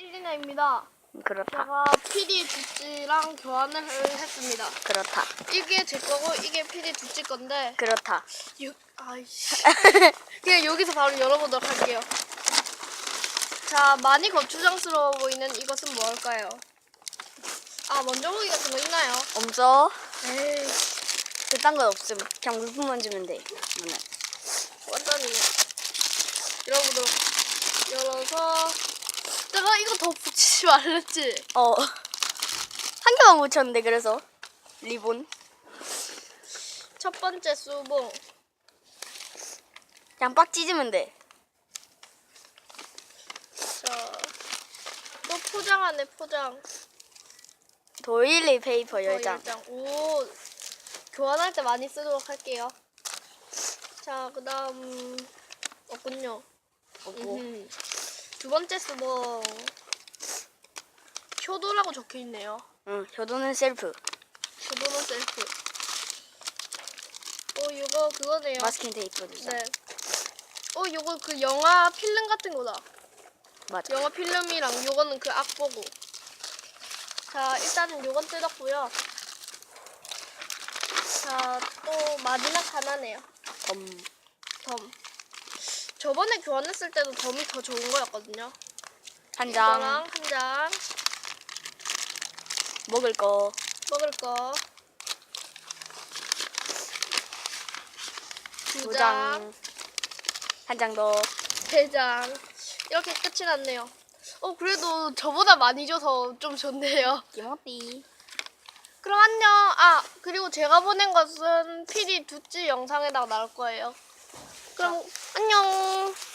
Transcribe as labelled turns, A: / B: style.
A: 1리나입니다.
B: 그렇다.
A: 제가 PD 두찌랑 교환을 했습니다.
B: 그렇다.
A: 이게 제 거고 이게 PD 두찌 건데
B: 그렇다.
A: 유, 아이씨. 그냥 여기서 바로 열어보도록 할게요. 자, 많이 거추장스러워 보이는 이것은 뭘까요? 아, 먼저 보기 같은 거 있나요?
B: 없어.
A: 에이,
B: 그딴 건 없음. 그냥 물품만 주면 돼. 오늘.
A: 완전히네. 열어보도록. 열어서. 내가 이거 더 붙이지 말랬지?
B: 어. 한 개만 묻혔는데 그래서 리본.
A: 첫 번째 수봉.
B: 그냥 빡 찢으면 돼.
A: 자, 또 포장 안에 포장.
B: 도일리 페이퍼
A: 어,
B: 열 장.
A: 열 장. 오, 교환할 때 많이 쓰도록 할게요. 자, 그 다음, 없군요.
B: 없고.
A: 음흠. 두 번째 수봉. 효도라고 적혀 있네요.
B: 응. 효도는 셀프.
A: 효도는 셀프. 어, 이거 그거네요.
B: 마스킹 테이프 주자.
A: 네. 어, 요거 그 영화 필름 같은 거다.
B: 맞아.
A: 영화 필름이랑 요거는 그 악보고. 자, 일단은 요건 뜯었고요. 자, 또 마지막 하나네요.
B: 덤.
A: 덤. 저번에 교환했을 때도 덤이 더 좋은 거였거든요.
B: 한 장.
A: 이거랑 한 장.
B: 먹을 거.
A: 먹을 거. 두.
B: 장. 한 장 더.
A: 세 장. 이렇게 끝이 났네요. 어, 그래도 저보다 많이 줘서 좀 좋네요.
B: 김어띠.
A: 그럼 안녕. 아, 그리고 제가 보낸 것은 PD 두찌 영상에다가 나올 거예요. 그럼 안녕.